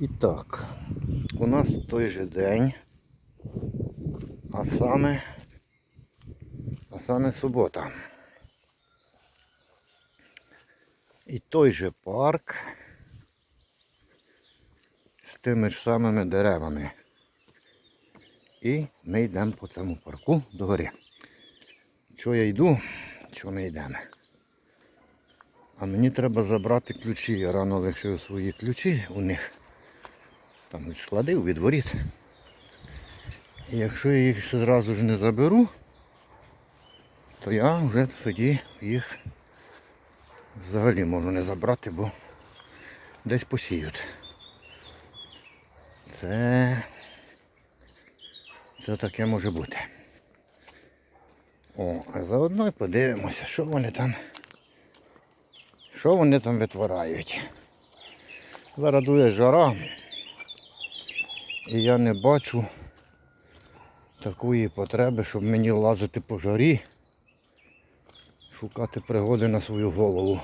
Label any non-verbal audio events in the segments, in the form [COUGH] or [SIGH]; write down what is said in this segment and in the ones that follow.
І так, у нас той же день, а саме, а саме субота. І той же парк з тими ж самими деревами. І ми йдемо по цьому парку до гори. Що я йду, що ми йдемо. А мені треба забрати ключі. Я рано лишив свої ключі у них. Там від складів, відворіт. І якщо я їх одразу ж не заберу, то я вже тоді їх взагалі можу не забрати, бо десь посіють. Це, це таке може бути. О, а заодно подивимося, що вони там. Що вони там витворають? Зараз дує жара. І я не бачу такої потреби, щоб мені лазити по жарі, шукати пригоди на свою голову.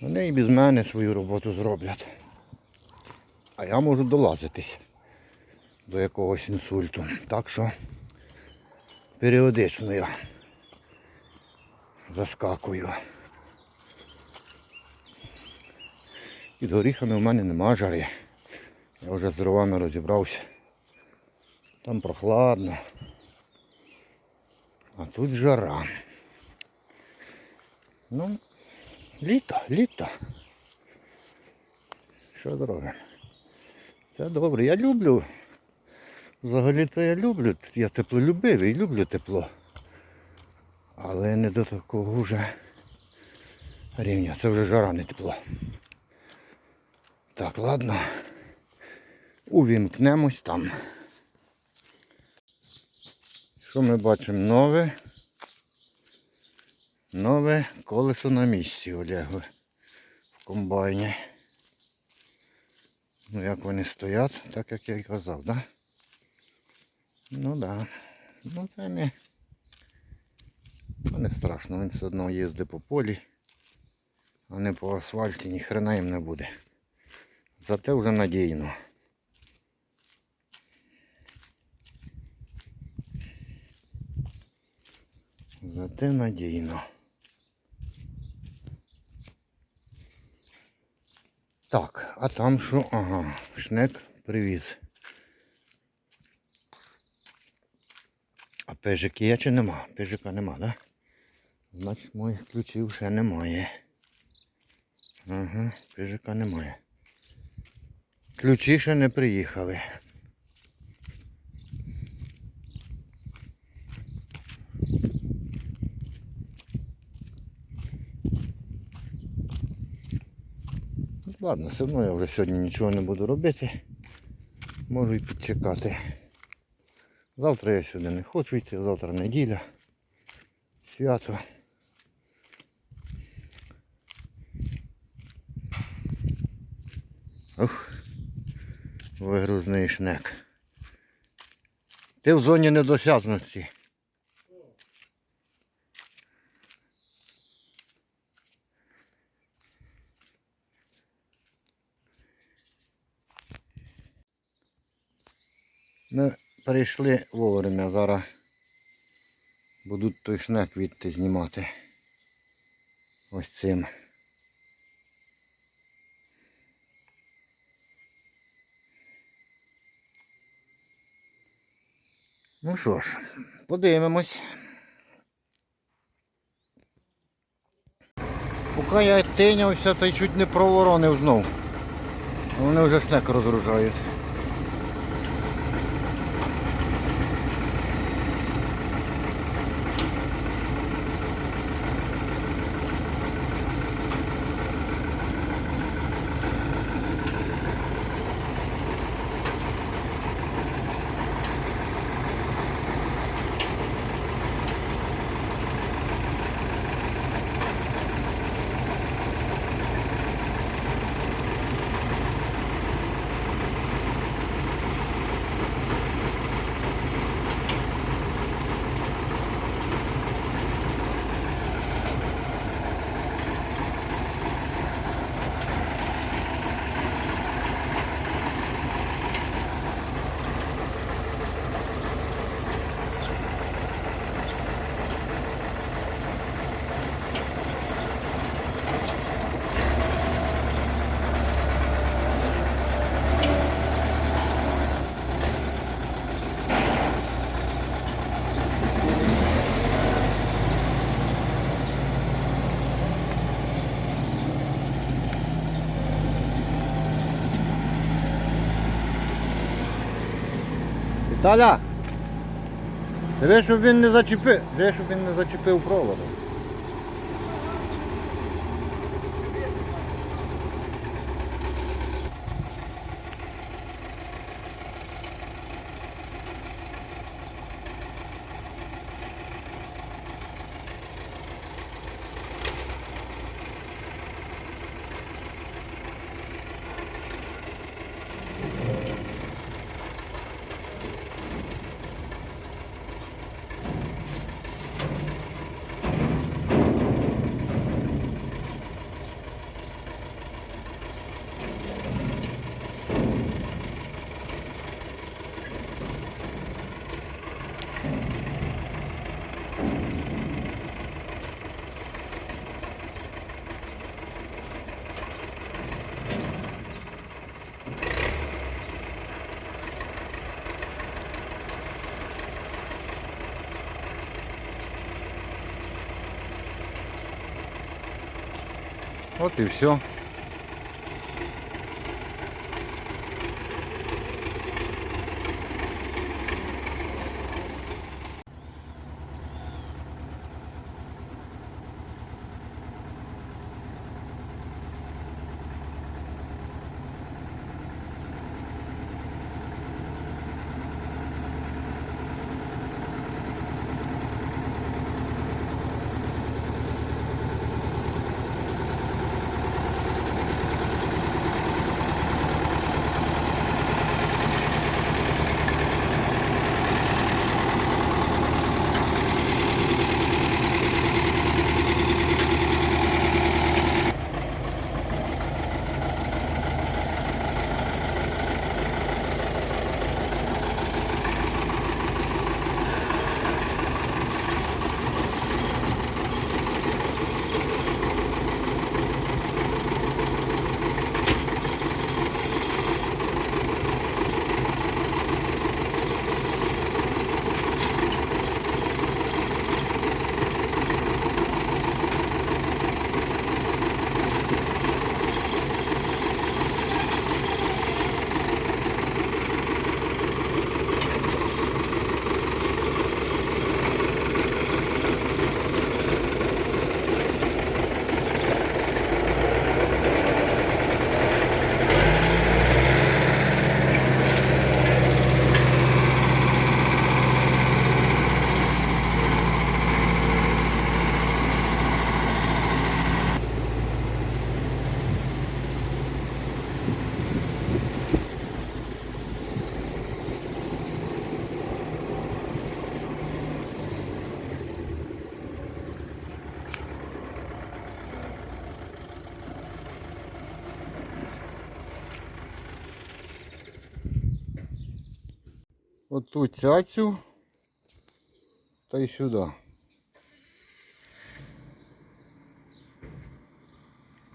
Вони і без мене свою роботу зроблять. А я можу долазитись до якогось інсульту. Так що періодично я заскакую. Під горіхами в мене нема жари. Я вже з дровами розібрався. Там прохладно. А тут жара. Ну, літо, літо. Що зробимо? Це добре. Я люблю. Взагалі-то я люблю. Я теплолюбивий, люблю тепло. Але не до такого вже рівня. Це вже жара, не тепло. Так, ладно. Увімкнемось там. Що ми бачимо? Нове. Нове колесо на місці Олегу в комбайні. Ну як вони стоять, так як я й казав, да? Ну да. Ну це не, ну, не страшно, він все одно їздить по полі, а не по асфальті, ні хрена їм не буде. Зате вже надійно. Зате надійно. Так, а там що? Ага, шнек привіз. А пежики є чи нема? Пежика нема, да? Значить моїх ключів ще немає. Ага, пежика немає. Ключі ще не приїхали. Ладно, все одно я вже сьогодні нічого не буду робити. Можу і підчекати. Завтра я сюди не хочу йти, завтра неділя. Свято. Ух, вигрузний шнек. Ти в зоні недосяжності. Ми перейшли вовремя, зараз будуть той шнек відти знімати. Ось цим. Ну що ж, подивимось. Поки я тинявся, та й чуть не проворонив знов. Вони вже шнек розгружають. Таля! Диви, щоб він не зачепив. Диви, щоб він не зачепив проводу. От і все. Оту цяцю та й сюди.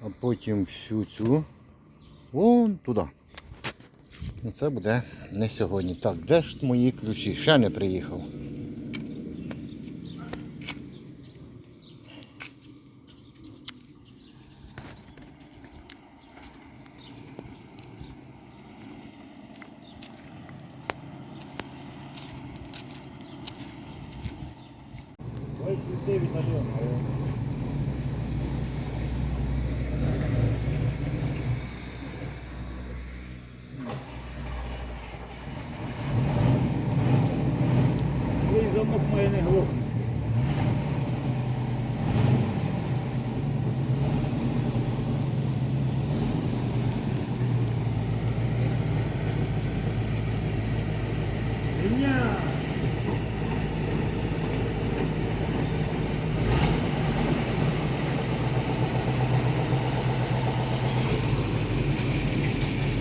А потім всю цю вон туди. І це буде не сьогодні. Так, де ж мої ключі? Ще не приїхав. Ой, Дев'ять альон. Він замок має не глохнути. Рівня!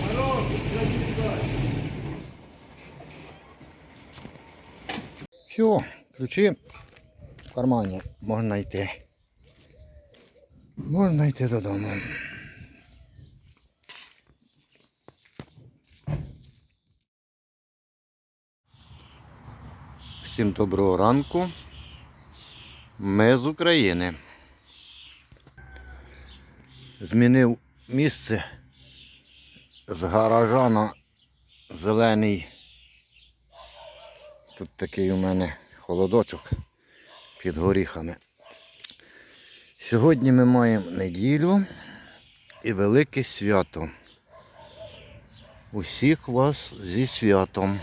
Хорош, забігай. Все, ключі в кармані можна йти. Можна йти додому. Всім доброго ранку. Ми з України. Змінив місце з гаража на зелений Тут такий у мене холодочок під горіхами. Сьогодні ми маємо неділю і велике свято. Усіх вас зі святом.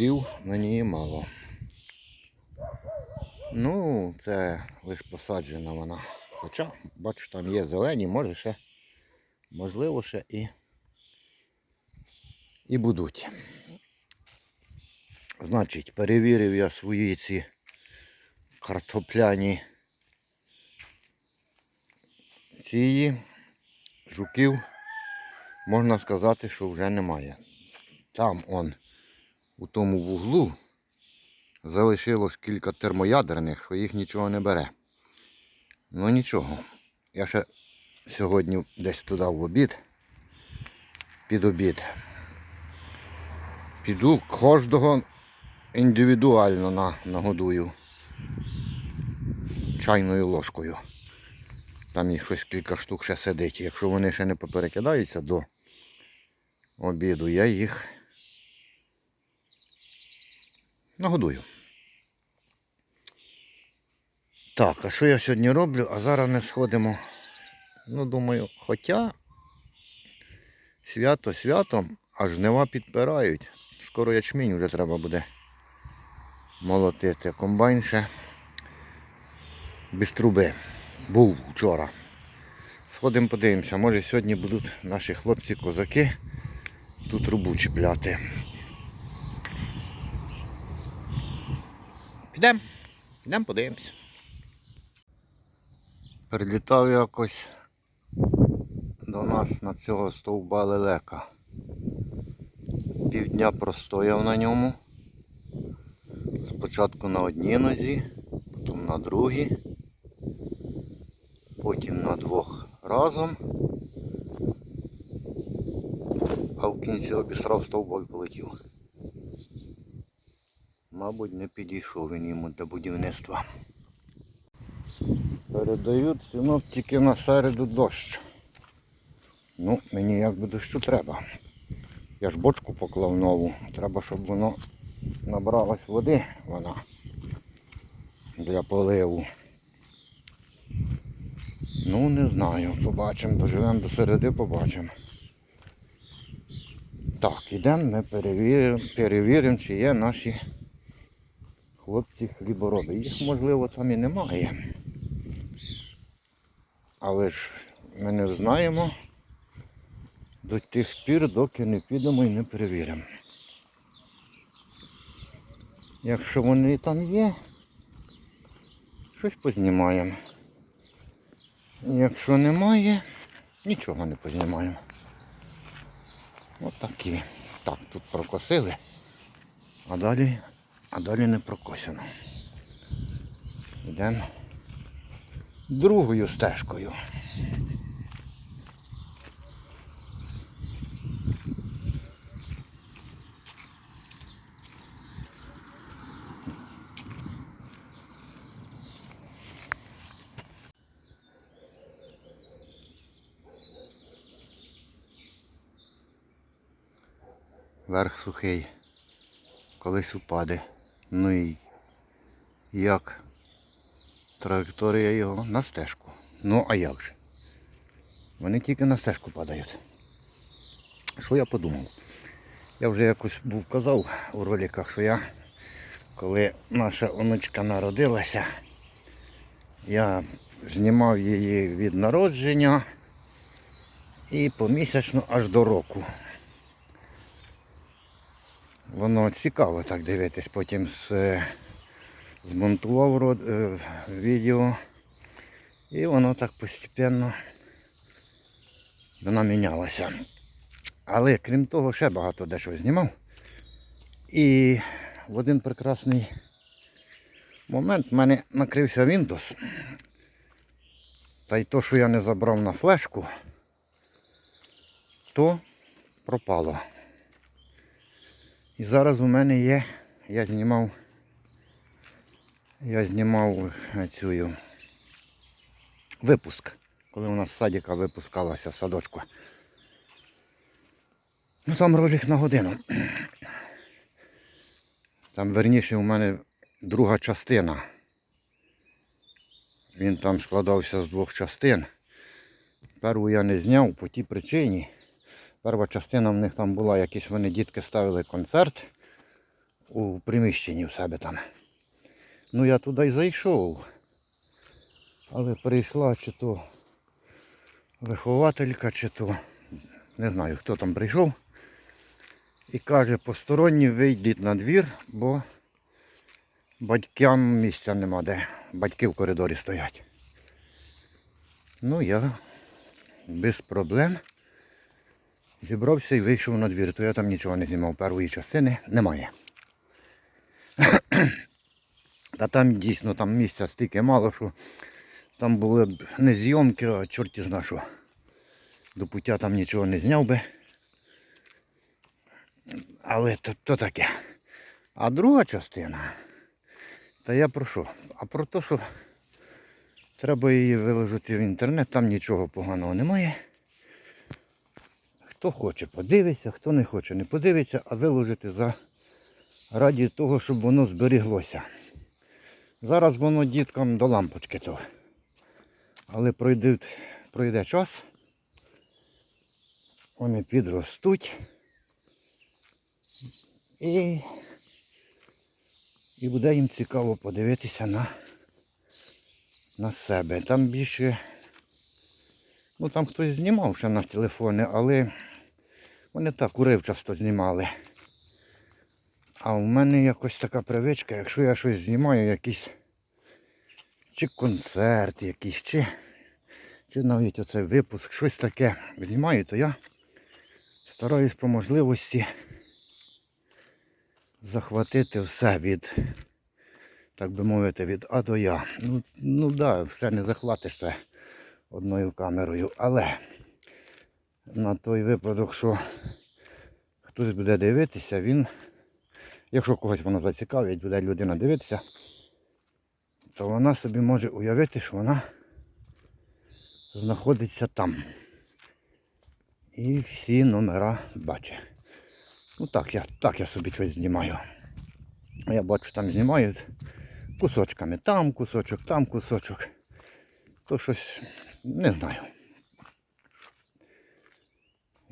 Плодів на ній мало. Ну, це лише посаджена вона. Хоча, бачу, там є зелені, може ще, можливо, ще і, і будуть. Значить, перевірив я свої ці картопляні цієї жуків можна сказати, що вже немає. Там он, у тому вуглу, залишилось кілька термоядерних, що їх нічого не бере. Ну нічого. Я ще сьогодні десь туди в обід, під обід. Піду кожного індивідуально нагодую чайною ложкою. Там їх щось кілька штук ще сидить. Якщо вони ще не поперекидаються до обіду, я їх нагодую. Так, а що я сьогодні роблю? А зараз ми сходимо. Ну, думаю, хоча свято святом, а жнива підпирають. Скоро ячмінь вже треба буде молотити. Комбайн ще без труби. Був вчора. Сходимо подивимося, може сьогодні будуть наші хлопці-козаки тут трубу чіпляти. Підемо, підемо подивимося. Прилітав якось до нас на цього стовба лелека. Півдня простояв на ньому. Спочатку на одній нозі, потім на другій потім на двох разом, а в кінці обісрав стовба і полетів. Мабуть, не підійшов він йому до будівництва. Передають синоптики на середу дощ. Ну, мені якби дощу треба. Я ж бочку поклав нову. Треба, щоб воно набралось води, вона для поливу. Ну, не знаю, побачимо, доживемо до середи, побачимо. Так, ідемо, ми перевіримо, перевіримо, чи є наші хлопці хлібороби. Їх, можливо, там і немає. Але ж ми не знаємо до тих пір, доки не підемо і не перевіримо. Якщо вони там є, щось познімаємо. Якщо немає, нічого не познімаємо. Ось такі. Так, тут прокосили, а далі, а далі не прокосено. Йдемо другою стежкою. Верх сухий, колись упаде. Ну і як траєкторія його на стежку. Ну а як же? Вони тільки на стежку падають. Що я подумав? Я вже якось був казав у роликах, що я, коли наша онучка народилася, я знімав її від народження і помісячно аж до року. Воно цікаво так дивитись, потім з, змонтував род- е, відео. І воно так постепенно вона мінялася. Але крім того, ще багато дещо знімав. І в один прекрасний момент в мене накрився Windows. Та й то, що я не забрав на флешку, то пропало. І зараз у мене є, я знімав, я знімав е, цю випуск, коли у нас з садика випускалася в садочку. Ну там ролик на годину. Там верніше у мене друга частина. Він там складався з двох частин. Перву я не зняв по тій причині. Перша частина в них там була, якісь вони дітки ставили концерт у приміщенні в себе там. Ну я туди й зайшов. Але прийшла чи то вихователька, чи то не знаю хто там прийшов. І каже, посторонні вийдіть на двір, бо батькам місця нема де. Батьки в коридорі стоять. Ну я без проблем зібрався і вийшов на двір, то я там нічого не знімав. Першої частини немає. [CLEARS THROAT] Та там дійсно там місця стільки мало, що там були б не зйомки, а чорті зна що. До пуття там нічого не зняв би. Але то, то таке. А друга частина, та я про що? А про те, що треба її виложити в інтернет, там нічого поганого немає. Хто хоче, подивиться, хто не хоче, не подивиться, а виложити за раді того, щоб воно зберіглося. Зараз воно діткам до лампочки то. Але пройде, пройде час, вони підростуть і, і буде їм цікаво подивитися на, на себе. Там більше, ну там хтось знімав ще на телефони, але вони так уривчасто знімали. А в мене якось така привичка, якщо я щось знімаю, якийсь чи концерт якийсь, чи, чи навіть оцей випуск, щось таке знімаю, то я стараюсь по можливості захватити все від, так би мовити, від А до Я. Ну, ну да, все не захватиш це одною камерою, але на той випадок, що хтось буде дивитися, він, якщо когось воно зацікавить, буде людина дивитися, то вона собі може уявити, що вона знаходиться там. І всі номера бачить. Ну так, я так я собі щось знімаю. Я бачу, там знімають кусочками. Там кусочок, там кусочок. То щось не знаю.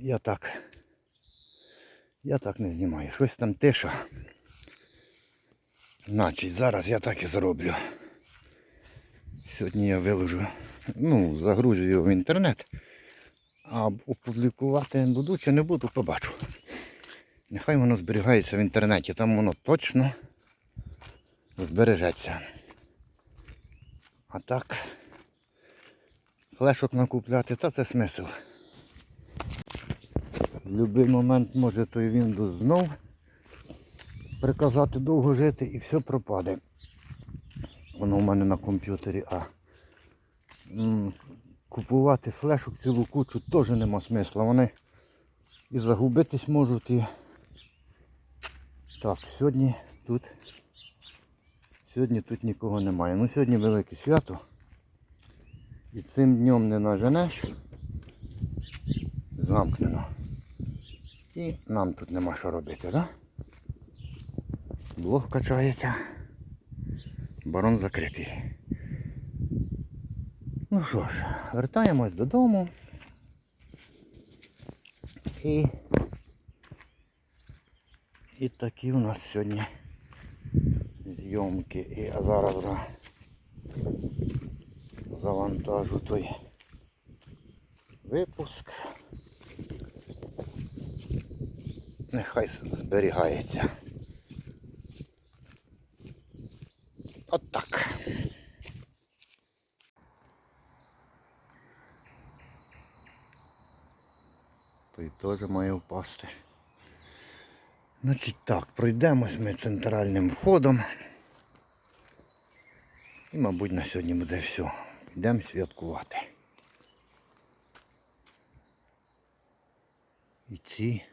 Я так. Я так не знімаю. Щось там тиша. Значить, зараз я так і зроблю. Сьогодні я виложу, ну, загружу його в інтернет. А опублікувати буду чи не буду, побачу. Нехай воно зберігається в інтернеті, там воно точно збережеться. А так, флешок накупляти, та це смисл. В будь-який момент може той Windows знов приказати довго жити і все пропаде. Воно у мене на комп'ютері, а купувати флешок цілу кучу теж нема смисла. Вони і загубитись можуть і так, сьогодні тут сьогодні тут нікого немає. Ну сьогодні велике свято. І цим днем не наженеш. Замкнено. І нам тут нема що робити? Да? Блок качається. Барон закритий. Ну що ж, вертаємось додому. І, і такі у нас сьогодні зйомки. І а зараз за, завантажу той випуск. Нехай зберігається. От так. Той теж має впасти. Значить так, пройдемось ми центральним входом. І, мабуть, на сьогодні буде все. Йдемо святкувати. І ці.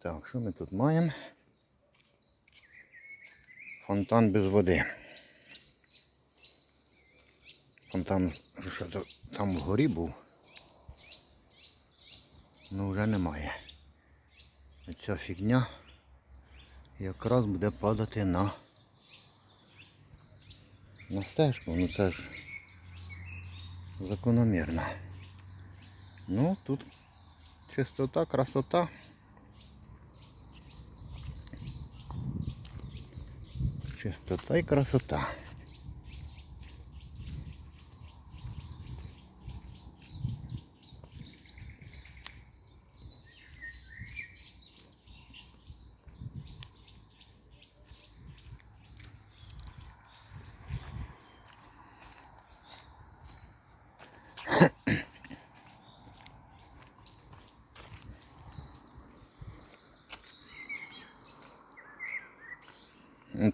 Так, що ми тут маємо? Фонтан без води. Фонтан що то там вгорі був. Ну вже немає. Ця фігня якраз буде падати на, на стежку. Ну це ж закономірно. Ну тут чистота, красота. Чистота і красота.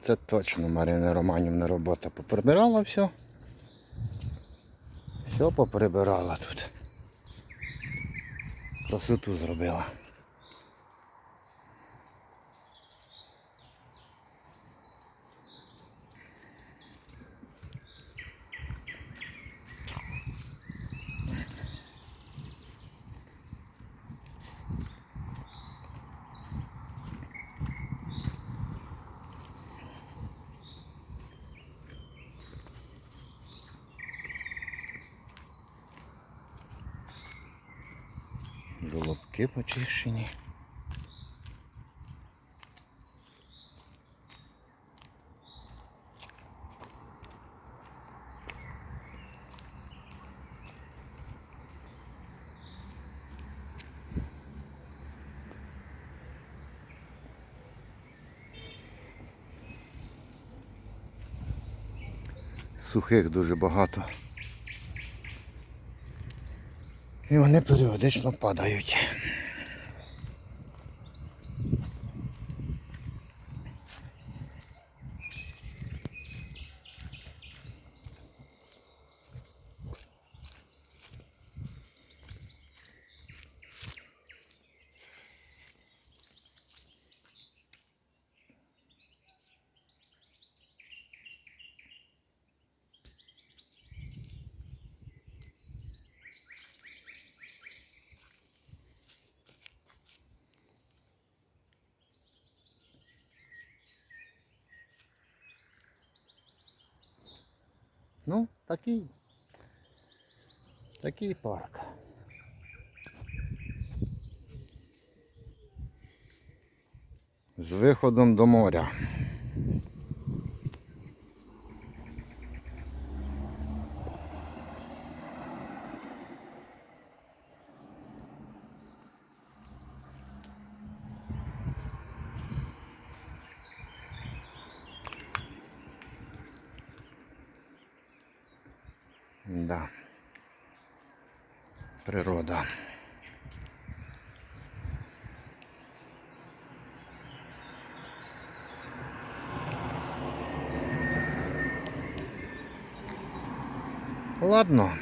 Це точно Марина Романівна робота поприбирала все. Все поприбирала тут. Красоту зробила. Жолобки почищені. Сухих дуже багато. І вони періодично падають. Ну, такий. Такий парк. З виходом до моря. Да. Природа. Ладно.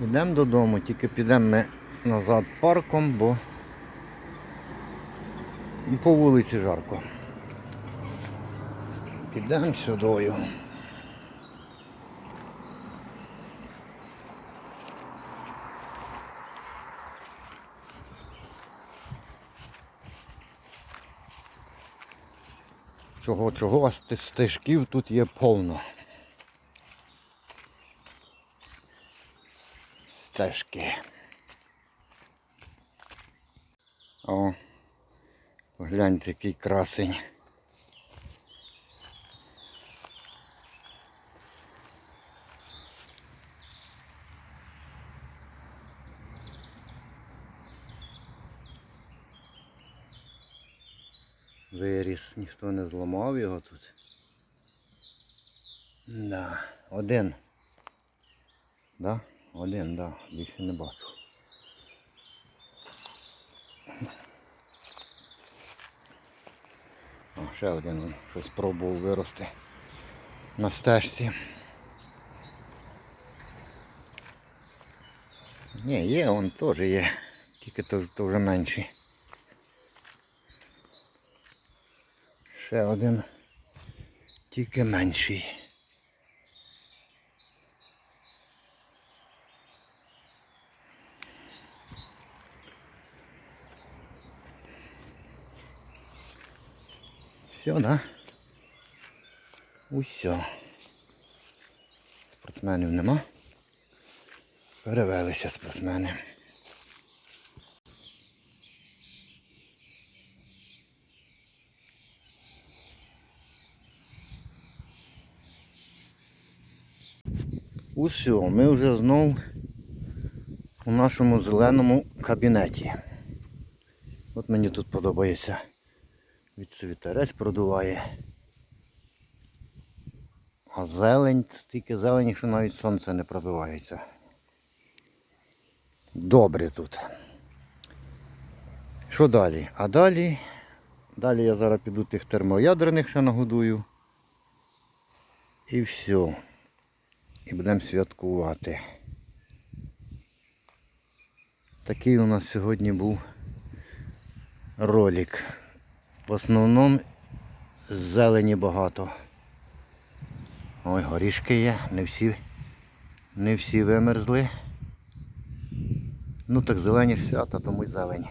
Йдемо додому, тільки підемо ми назад парком, бо по вулиці жарко. Підемо сюдою. Чого, чого, а стежків тут є повно. Стежки. О, погляньте, який красень. Виріс, ніхто не зламав його тут. Да, один. Да? Один, да, більше не бачу. О, ще один він щось пробував вирости на стежці. Ні, є, він теж є, тільки то, то вже менший. Ще один тільки менший. Все, да? Усьо. Спортсменів нема. Перевелися спортсмени. Усьо, ми вже знов у нашому зеленому кабінеті. От мені тут подобається. Від вітерець продуває. А зелень, стільки зелені, що навіть сонце не пробивається. Добре тут. Що далі? А далі? Далі я зараз піду тих термоядерних ще нагодую. І все. І будемо святкувати. Такий у нас сьогодні був ролик. В основному зелені багато. Ой, горішки є, не всі, не всі вимерзли. Ну так зелені свята, тому й зелень.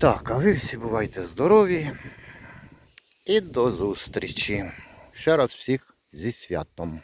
Так, а ви всі бувайте здорові і до зустрічі. Ще раз всіх зі святом.